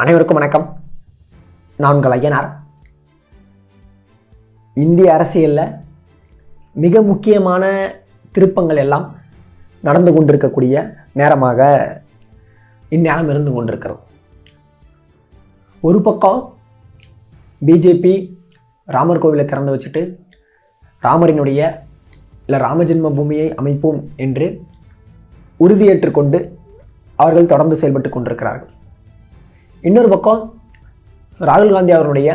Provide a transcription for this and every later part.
அனைவருக்கும் வணக்கம். நான் உங்கள் ஐயனார். இந்திய அரசியலில் மிக முக்கியமான திருப்பங்கள் எல்லாம் நடந்து கொண்டிருக்கக்கூடிய நேரமாக இந்நேரம் இருந்து கொண்டிருக்கிறோம். ஒரு பக்கம் பிஜேபி ராமர் கோவிலை திறந்து வச்சுட்டு ராமரினுடைய இல்லை ராமஜென்ம பூமியை அமைப்போம் என்று உறுதியேற்றுக்கொண்டு அவர்கள் தொடர்ந்து செயல்பட்டு கொண்டிருக்கிறார்கள். இன்னொரு பக்கம் ராகுல் காந்தி அவருடைய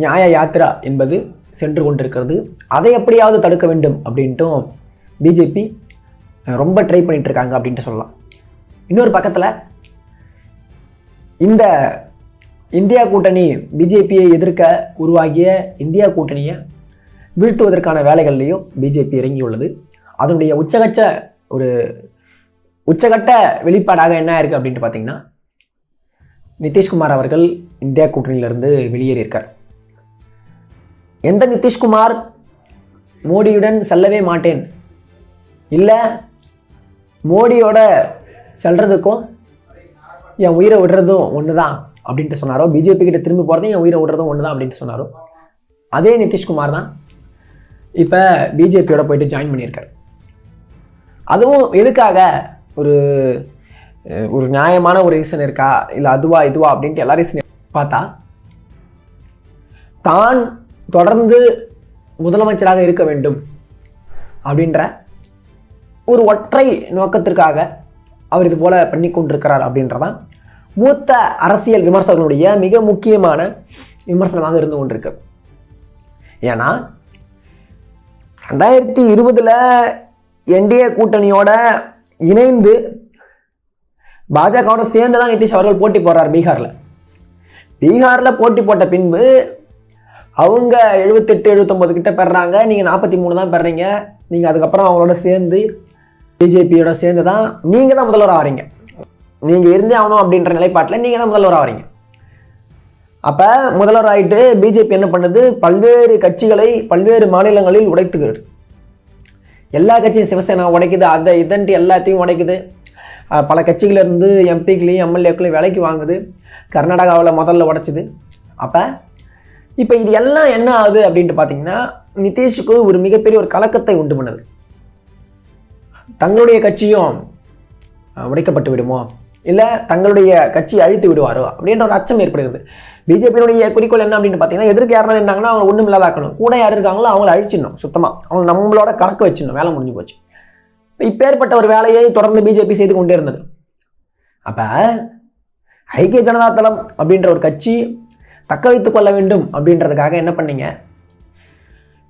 நியாய யாத்திரா என்பது சென்று கொண்டிருக்கிறது. அதை எப்படியாவது தடுக்க வேண்டும் அப்படின்ட்டும் பிஜேபி ரொம்ப ட்ரை பண்ணிகிட்டு இருக்காங்க அப்படின்ட்டு சொல்லலாம். இன்னொரு பக்கத்தில் இந்த இந்தியா கூட்டணி பிஜேபியை எதிர்க்க உருவாகிய இந்தியா கூட்டணியை வீழ்த்துவதற்கான வேலைகள்லையும் பிஜேபி இறங்கியுள்ளது. அதனுடைய உச்சகச்ச ஒரு உச்சகட்ட வெளிப்பாடாக என்ன இருக்குது அப்படின்ட்டு பார்த்தீங்கன்னா நிதிஷ்குமார் அவர்கள் இந்தியா கூட்டணியிலிருந்து வெளியேறியிருக்கார். எந்த நிதிஷ்குமார் மோடியுடன் செல்லவே மாட்டேன்? இல்லை மோடியோட செல்றதுக்கும் என் உயிரை விடுறதும் ஒன்று தான் அப்படின்ட்டு சொன்னாரோ? பிஜேபி கிட்ட திரும்பி போகிறதும் என் உயிரை விடுறதும் ஒன்று தான் அப்படின்ட்டு சொன்னாரோ? அதே நிதிஷ்குமார் தான் இப்போ பிஜேபியோட போயிட்டு ஜாயின் பண்ணியிருக்காரு. அதுவும் எதுக்காக? ஒரு ஒரு நியாயமான ஒரு ரீசன் இருக்கா? இல்லை அதுவா இதுவா அப்படின்ட்டு எல்லா ரீசன் பார்த்தா தான் தொடர்ந்து முதலமைச்சராக இருக்க வேண்டும் அப்படின்ற ஒரு ஒற்றை நோக்கத்திற்காக அவர் இது போல பண்ணி கொண்டிருக்கிறார் அப்படின்றதான் மூத்த அரசியல் விமர்சகர்களுடைய மிக முக்கியமான விமர்சனமாக இருந்து கொண்டிருக்கு. ஏன்னா ரெண்டாயிரத்தி இருபதுல என்டிஏ கூட்டணியோட இணைந்து பாஜகவோட சேர்ந்து தான் நிதிஷ் அவர்கள் போட்டி போடுறார் பீகாரில். பீகாரில் போட்டி போட்ட பின்பு அவங்க எழுபத்தெட்டு எழுபத்தொம்பது கிட்ட பெறாங்க. நீங்கள் நாற்பத்தி மூணு தான் பெறீங்க. நீங்கள் அதுக்கப்புறம் அவங்களோட சேர்ந்து பிஜேபியோட சேர்ந்து தான் நீங்கள் தான் முதல்வர் ஆகிறீங்க நீங்கள் இருந்தே ஆகணும் அப்படின்ற நிலைப்பாட்டில் நீங்கள் தான் முதல்வர் ஆகிறீங்க அப்போ முதல்வர் ஆகிட்டு பிஜேபி என்ன பண்ணுது? பல்வேறு கட்சிகளை பல்வேறு மாநிலங்களில் உடைத்துக்கிறது எல்லா கட்சியும் சிவசேனா உடைக்குது அதை இதன்ட்டு எல்லாத்தையும் உடைக்குது. பல கட்சிகளிருந்து எம்பிக்களையும் எம்எல்ஏக்களையும் விலைக்கு வாங்குது. கர்நாடகாவில் முதல்ல உடைச்சிது. அப்போ இப்போ இது எல்லாம் என்ன ஆகுது அப்படின்ட்டு பார்த்தீங்கன்னா நிதிஷுக்கு ஒரு மிகப்பெரிய ஒரு கலக்கத்தை உண்டு பண்ணுது. தங்களுடைய கட்சியும் உடைக்கப்பட்டு விடுமோ? இல்லை தங்களுடைய கட்சி அழித்து விடுவாரோ? அப்படின்ற ஒரு அச்சம் ஏற்படுகிறது. பிஜேபியினுடைய குறிக்கோள் என்ன அப்படின்னு பார்த்தீங்கன்னா எதிர்க்கு யாரெல்லாம் இருந்தாங்கன்னா அவங்க ஒன்றும் இல்லாதாக்கணும் கூட யார் இருக்காங்களோ அவங்கள அழிச்சிடணும் சுத்தமாக அவங்க நம்மளோட கணக்கு வச்சிடணும் வேலை முடிஞ்சு போச்சு. இப்பேற்பட்ட ஒரு வேலையை தொடர்ந்து பிஜேபி செய்து கொண்டே இருந்தது. அப்போ ஐக்கிய ஜனதா தளம் அப்படின்ற ஒரு கட்சி தக்க வைத்துக் கொள்ள வேண்டும் அப்படின்றதுக்காக என்ன பண்ணீங்க?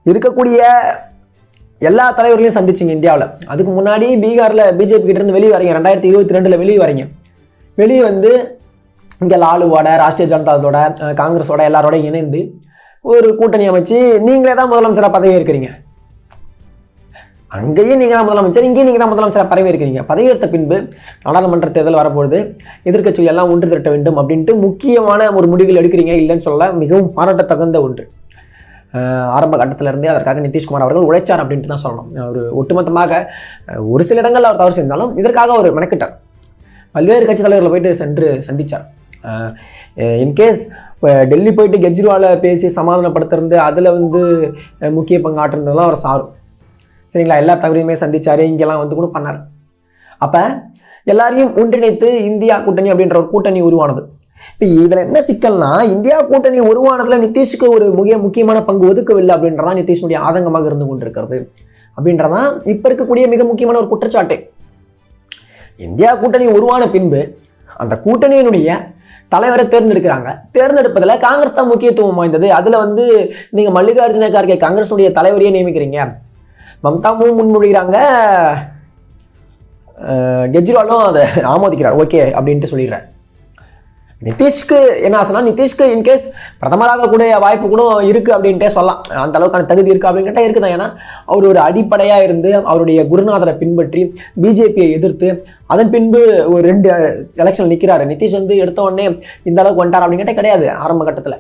இருக்கக்கூடிய எல்லா தலைவர்களையும் சந்திச்சிங்க இந்தியாவில். அதுக்கு முன்னாடி பீகாரில் பிஜேபி கிட்டேருந்து வெளியே வரீங்க. ரெண்டாயிரத்தி இருபத்தி ரெண்டில் வெளியே வரீங்க. வெளியே வந்து இங்கே லாலுவோட ராஷ்டிரிய ஜனதாதோட காங்கிரஸோட எல்லாரோட இணைந்து ஒரு கூட்டணி அமைச்சு நீங்களே தான் முதலமைச்சராக பதவி இருக்கிறீங்க அங்கேயும் நீங்கள் தான் முதலமைச்சர் இங்கேயும் நீங்கள் தான் முதலமைச்சராக பதவி இருக்கிறீங்க பதவியேற்ற பின்பு நாடாளுமன்ற தேர்தல் வரப்போகுது. எதிர்க்கட்சிகள் எல்லாம் ஒன்று திரட்ட வேண்டும் அப்படின்ட்டு முக்கியமான ஒரு முடிவுகள் எடுக்கிறீங்க இல்லைன்னு சொல்ல மிகவும் பாராட்டத்தகுந்த ஒன்று. ஆரம்ப கட்டத்திலிருந்தே அதற்காக நிதிஷ்குமார் அவர்கள் உழைச்சார் அப்படின்ட்டு தான் சொல்லணும். ஒரு ஒட்டுமொத்தமாக ஒரு சில இடங்களில் அவர் தவறு செஞ்சாலும் இதற்காக அவர் மெனக்கிட்டார். பல்வேறு கட்சி தலைவர்களை போயிட்டு சென்று சந்திச்சார். இன்கேஸ் இப்போ டெல்லி போயிட்டு கெஜ்ரிவாலை பேசி சமாதானப்படுத்துறது அதில் வந்து முக்கிய பங்காற்றுறதெல்லாம் அவர் சாரும் சரிங்களா? எல்லா தவறையுமே சந்தித்தார் இங்கெல்லாம் வந்து கூட பண்ணார். அப்போ எல்லாரையும் ஒன்றிணைத்து இந்தியா கூட்டணி அப்படின்ற ஒரு கூட்டணி உருவானது. இப்போ இதில் என்ன சிக்கல்னா இந்தியா கூட்டணி உருவானதில் நிதிஷ்க்கு ஒரு மிக முக்கியமான பங்கு ஒதுக்கவில்லை அப்படின்றதான் நிதிஷனுடைய ஆதங்கமாக இருந்து கொண்டிருக்கிறது. அப்படின்றதான் இப்போ இருக்கக்கூடிய மிக முக்கியமான ஒரு குற்றச்சாட்டு. இந்தியா கூட்டணி உருவான பின்பு அந்த கூட்டணியினுடைய தலைவரை தேர்ந்தெடுக்கிறாங்க. தேர்ந்தெடுப்பதில் காங்கிரஸ் தான் முக்கியத்துவம் வாய்ந்தது. அதில் வந்து நீங்கள் மல்லிகார்ஜுன கார்கே காங்கிரஸுடைய தலைவரையே நியமிக்கிறீங்க. மம்தாவும் முன்மொழிகிறாங்க. கெஜ்ரிவாலும் அதை ஆமோதிக்கிறார். ஓகே அப்படின்ட்டு சொல்லிடுறார் நிதிஷ்க்கு என்ன ஆசைனா நிதிஷ்க்கு இன்கேஸ் பிரதமராக கூட வாய்ப்பு கூட இருக்கு அப்படின்ட்டே சொல்லலாம். அந்த அளவுக்கான தகுதி இருக்குது அப்படின்னு கேட்டால் இருக்குதான். ஏன்னா அவர் ஒரு அடிப்படையாக இருந்து அவருடைய குருநாதரை பின்பற்றி பிஜேபியை எதிர்த்து அதன் பின்பு ஒரு ரெண்டு எலெக்ஷன் நிற்கிறாரு நிதிஷ் வந்து எடுத்த உடனே இந்த அளவுக்கு வந்துட்டார் அப்படின்னு கேட்டால் கிடையாது ஆரம்ப கட்டத்தில்.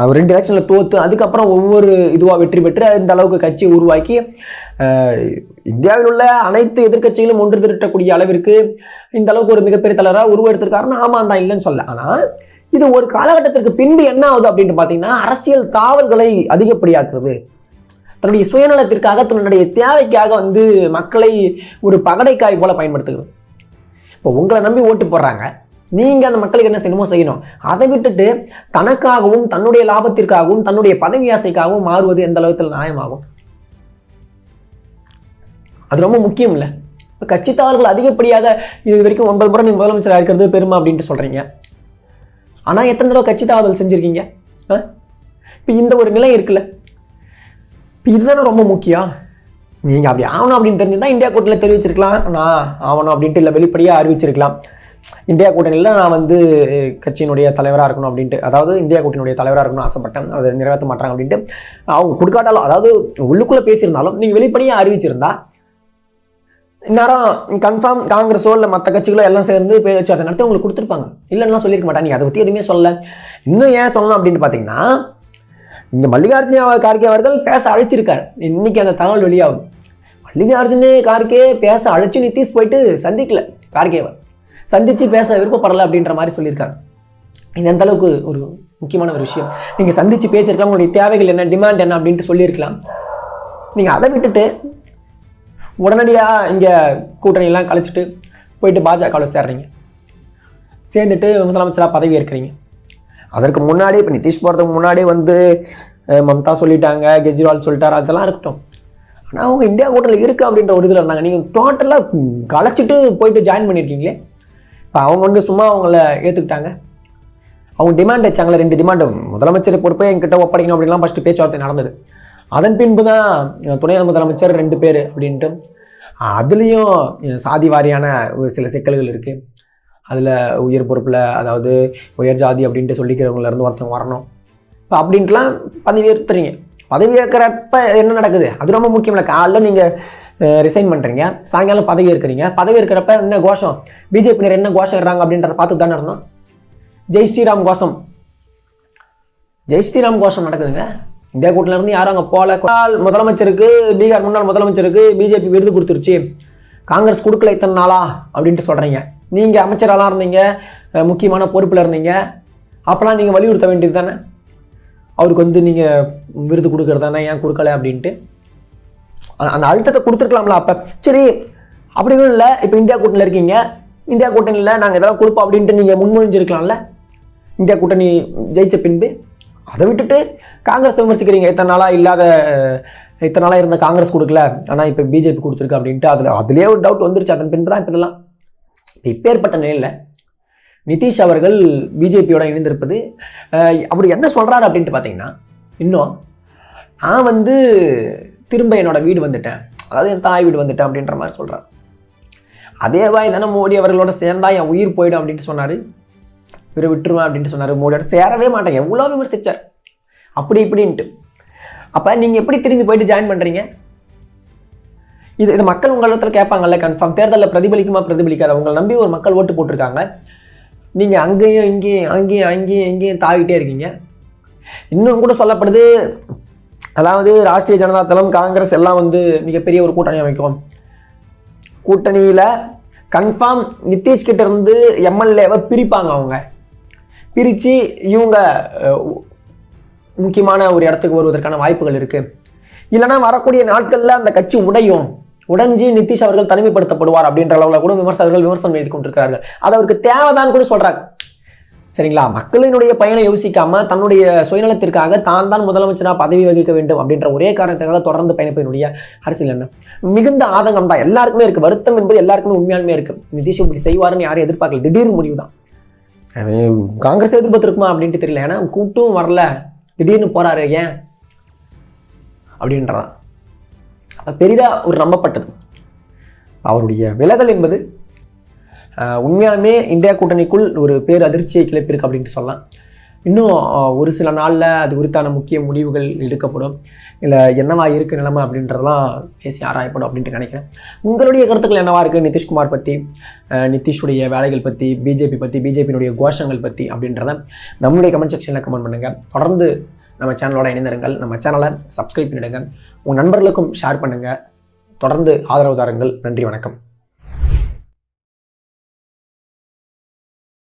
அவர் ரெண்டு எலெக்ஷனில் தோற்று அதுக்கப்புறம் ஒவ்வொரு இதுவாக வெற்றி பெற்று இந்த அளவுக்கு கட்சி உருவாக்கி இந்தியாவில் உள்ள அனைத்து எதிர்க்கட்சிகளும் ஒன்று திரட்டக்கூடிய அளவிற்கு இந்த அளவுக்கு ஒரு மிகப்பெரிய தலைவராக உருவெடுத்திருக்காருன்னு ஆமாம் தான் இல்லைன்னு சொல்ல. ஆனால் இது ஒரு காலகட்டத்திற்கு பின்பு என்ன ஆகுது அப்படின்ட்டு பார்த்தீங்கன்னா அரசியல் தாவல்களை அதிகப்படியாக்குறது தன்னுடைய சுயநலத்திற்காக தன்னுடைய தேவைக்காக வந்து மக்களை ஒரு பகடைக்காய் போல பயன்படுத்துகிறது இப்போ உங்களை நம்பி ஓட்டு போடுறாங்க. நீங்கள் அந்த மக்களுக்கு என்ன செய்யணுமோ செய்யணும். அதை விட்டுட்டு தனக்காகவும் தன்னுடைய லாபத்திற்காகவும் தன்னுடைய பதவி ஆசைக்காகவும் மாறுவது எந்த அளவுக்கு நியாயமாகும்? அது ரொம்ப முக்கியம் இல்லை. இப்போ கட்சி தாவல்கள் அதிகப்படியாக இது வரைக்கும் ஒன்பது முறை நீங்கள் முதலமைச்சராக இருக்கிறது பெருமை அப்படின்ட்டு சொல்கிறீங்க ஆனால் எத்தனை தடவை கட்சி தாவல் செஞ்சுருக்கீங்க? இப்போ இந்த ஒரு நிலை இருக்குல்ல. இப்போ இதுதானே ரொம்ப முக்கியம். நீங்கள் அப்படி ஆகணும் அப்படின்னு தெரிஞ்சுதான் இந்தியா கூட்டணியில் தெரிவிச்சிருக்கலாம். நான் ஆகணும் அப்படின்ட்டு இல்லை வெளிப்படையாக அறிவிச்சிருக்கலாம். இந்தியா கூட்டணியில் நான் வந்து கட்சியினுடைய தலைவராக இருக்கணும் அப்படின்ட்டு அதாவது இந்தியா கூட்டணியுடைய தலைவராக இருக்கணும்னு ஆசைப்பட்டேன். அதை நிறைவேற்ற மாட்டாங்க அப்படின்ட்டு அவங்க கொடுக்காட்டாலும் அதாவது உள்ளுக்குள்ளே பேசியிருந்தாலும் நீங்கள் வெளிப்படையாக அறிவிச்சிருந்தா இந்நேரம் கன்ஃபார்ம் காங்கிரஸோ இல்லை மற்ற கட்சிகளோ எல்லாம் சேர்ந்து பேச்சுவார்த்தை நடத்தி உங்களுக்கு கொடுத்துருப்பாங்க. இல்லைன்னா சொல்லியிருக்க மாட்டாங்க. நீங்கள் அதை பற்றி எதுவுமே சொல்லல. இன்னும் ஏன் சொல்லணும் அப்படின்னு பார்த்தீங்கன்னா இந்த மல்லிகார்ஜுன கார்கே அவர்கள் பேச அழைச்சிருக்கார். இன்னைக்கு அந்த தகவல் வெளியாகும் மல்லிகார்ஜுன கார்கே பேச அழைச்சி நிதிஷ் போயிட்டு சந்திக்கல கார்கேவை. சந்தித்து பேச விருப்பப்படலை அப்படின்ற மாதிரி சொல்லியிருக்காங்க. இது எந்த அளவுக்கு ஒரு முக்கியமான ஒரு விஷயம்? நீங்கள் சந்தித்து பேசியிருக்கலாம். உங்களுடைய தேவைகள் என்ன? டிமாண்ட் என்ன? அப்படின்ட்டு சொல்லியிருக்கலாம். நீங்கள் அதை விட்டுட்டு உடனடியாக இங்கே கூட்டணியெல்லாம் கழிச்சிட்டு போயிட்டு பாஜகவில் சேர்றீங்க. சேர்ந்துட்டு முதலமைச்சராக பதவி ஏற்கிறீங்க. அதற்கு முன்னாடி இப்போ நிதிஷ் போகிறதுக்கு முன்னாடி வந்து மம்தா சொல்லிட்டாங்க கெஜ்ரிவால் சொல்லிட்டார் அதெல்லாம் இருக்கட்டும். ஆனால் அவங்க இந்தியா கூட்டணியில் இருக்குது அப்படின்ற ஒரு இதில் இருந்தாங்க. நீங்கள் டோட்டலாக கலைச்சிட்டு போயிட்டு ஜாயின் பண்ணியிருக்கீங்களே இப்போ அவங்க வந்து சும்மா அவங்கள ஏற்றுக்கிட்டாங்க அவங்க டிமாண்ட் வச்சாங்களே ரெண்டு டிமாண்டு முதலமைச்சர் பொறுப்பே என்கிட்ட ஒப்படைக்கணும் அப்படின்லாம் ஃபஸ்ட்டு பேச்சுவார்த்தை நடந்தது. அதன் பின்பு தான் துணை முதலமைச்சர் ரெண்டு பேர் அப்படின்ட்டு அதுலேயும் சாதி வாரியான ஒரு சில சிக்கல்கள் இருக்குது அதில் உயர் பொறுப்பில் அதாவது உயர் ஜாதி அப்படின்ட்டு சொல்லிக்கிறவங்கள இருந்து ஒருத்தவங்க வரணும். இப்போ அப்படின்ட்டுலாம் பதவி ஏற்றுறீங்க என்ன நடக்குது? அது ரொம்ப முக்கியம் இல்லை. காலைல நீங்கள் ரிசைன் பண்ணுறீங்க சாயங்காலம் பதவி இருக்கிறீங்க பதவி இருக்கிறப்ப என்ன கோஷம்? பிஜேபியினர் என்ன கோஷம் இடுறாங்க அப்படின்றத பார்த்து தானே இருந்தோம் ஜெய் ஸ்ரீராம் கோஷம். ஜெய் ஸ்ரீராம் கோஷம் நடக்குதுங்க. இந்தியா கூட்டிலருந்து யாரும் அங்கே போகல. முதலமைச்சருக்கு பீகார் முன்னாள் முதலமைச்சருக்கு பிஜேபி விருது கொடுத்துருச்சு. காங்கிரஸ் கொடுக்கல இத்தனை நாளா? அப்படின்ட்டு சொல்கிறீங்க நீங்கள் அமைச்சரெல்லாம் இருந்தீங்க முக்கியமான பொறுப்பில் இருந்தீங்க. அப்போலாம் நீங்கள் வலியுறுத்த வேண்டியது தானே? அவருக்கு வந்து நீங்கள் விருது கொடுக்கறது தானே? ஏன் கொடுக்கல அப்படின்ட்டு. அந்த- அழுத்தத்தை கொடுத்துருக்கலாம்ல அப்போ. சரி அப்படியும் இல்லை. இப்போ இந்தியா கூட்டணியில் இருக்கீங்க. இந்தியா கூட்டணியில் நாங்கள் இதெல்லாம் கொடுப்போம் அப்படின்ட்டு நீங்கள் முன்மொழிஞ்சிருக்கலாம்ல. இந்தியா கூட்டணி ஜெயித்த பின்பு. அதை விட்டுட்டு காங்கிரஸ் விமர்சிக்கிறீங்க. இத்தனை நாளாக இல்லாத இத்தனை நாளாக இருந்த காங்கிரஸ் கொடுக்கல. ஆனால் இப்போ பிஜேபி கொடுத்துருக்கு அப்படின்ட்டு அதில் அதுலேயே ஒரு டவுட் வந்துருச்சு. அதன் பின்பு தான் இப்போ இதெல்லாம். இப்போ இப்பேற்பட்ட நிலையில் நிதிஷ் அவர்கள் பிஜேபியோட இணைந்திருப்பது அவர் என்ன சொல்கிறாரு அப்படின்ட்டு பார்த்தீங்கன்னா இன்னும் நான் வந்து திரும்ப என்னோடய வீடு வந்துட்டேன். அதாவது என் தாய் வீடு வந்துட்டேன் அப்படின்ற மாதிரி சொல்கிறார் அதே வாய் தானே மோடி அவர்களோட சேர்ந்தா என் உயிர் போயிடும் அப்படின்ட்டு சொன்னார். இவர் விட்டுருவேன் அப்படின்ட்டு சொன்னார். மோடியோட சேரவே மாட்டேன். எவ்வளோ விமர்சித்தார் அப்படி இப்படின்ட்டு. அப்போ நீங்கள் எப்படி திரும்பி போயிட்டு ஜாயின் பண்ணுறீங்க இது இது மக்கள் உங்கள் இடத்துல கேட்பாங்கல்ல கன்ஃபார்ம் தேர்தலில் பிரதிபலிக்குமா பிரதிபலிக்காத? உங்களை நம்பி ஒரு மக்கள் ஓட்டு போட்டிருக்காங்க. நீங்கள் அங்கேயும் இங்கேயும் அங்கேயும் அங்கேயும் இங்கேயும் தாவிட்டே இருக்கீங்க. இன்னும் கூட சொல்லப்படுது அதாவது ராஷ்ட்ரிய ஜனதா தளம் காங்கிரஸ் எல்லாம் வந்து மிகப்பெரிய ஒரு கூட்டணி அமைக்கும். கூட்டணியில் கன்ஃபார்ம் நிதிஷ்கிட்ட இருந்து எம்எல்ஏவை பிரிப்பாங்க அவங்க. பிரித்து இவங்க முக்கியமான ஒரு இடத்துக்கு வருவதற்கான வாய்ப்புகள் இருக்குது இல்லைன்னா வரக்கூடிய நாட்களில் அந்த கட்சி உடையும். உடைஞ்சு நிதிஷ் அவர்கள் தனிமைப்படுத்தப்படுவார் அப்படின்ற அளவில் கூட விமர்சகர்கள் விமர்சனம் எழுதி கொண்டிருக்கிறார்கள். அது அவருக்கு தேவைதான் கூட சொல்கிறாங்க சரிங்களா? மக்களினுடைய பயனை யோசிக்காமல் தன்னுடைய சுயநலத்திற்காக தான் தான் முதலமைச்சராக பதவி வகிக்க வேண்டும் அப்படின்ற ஒரே காரணத்துக்காக தொடர்ந்து பயணிப்பதனுடைய அரசியல் என்ன? மிகுந்த ஆதங்கம் தான் எல்லாருக்குமே இருக்குது வருத்தம் என்பது எல்லாருக்குமே உண்மையாலுமே இருக்குது நிதிஷ் இப்படி செய்வாருன்னு யாரும் எதிர்பார்க்கல. திடீர் முடிவு தான் காங்கிரஸ் எதிர்பார்த்துருக்குமா அப்படின்ட்டு தெரியல. ஏன்னா கூட்டும் வரல. திடீர்னு போறாரு ஏன்? அப்படின்றதான் பெரிதாக ஒரு நம்பப்பட்டது. அவருடைய விலகல் என்பது உண்மையாலுமே இந்தியா கூட்டணிக்குள் ஒரு பேர் அதிர்ச்சியை கிளப்பியிருக்கு அப்படின்ட்டு சொல்லலாம். இன்னும் ஒரு சில நாளில் அது குறித்தான முக்கிய முடிவுகள் எடுக்கப்படும். இல்லை என்னவா இருக்குது நிலைமை அப்படின்றதெல்லாம் பேசி ஆராயப்படும் அப்படின்ட்டு நினைக்கிறேன். உங்களுடைய கருத்துக்கள் என்னவா இருக்குது நிதிஷ்குமார் பற்றி நிதிஷுடைய வேலைகள் பற்றி பிஜேபி பற்றி பிஜேபியினுடைய கோஷங்கள் பற்றி அப்படின்றத நம்மளுடைய கமெண்ட் செக்ஷனில் கமெண்ட் பண்ணுங்கள் தொடர்ந்து நம்ம சேனலோட இணைந்திருங்கள். நம்ம சேனலை சப்ஸ்கிரைப் பண்ணிவிடுங்க உங்கள் நண்பர்களுக்கும் ஷேர் பண்ணுங்கள் தொடர்ந்து ஆதரவு தாருங்கள். நன்றி வணக்கம்.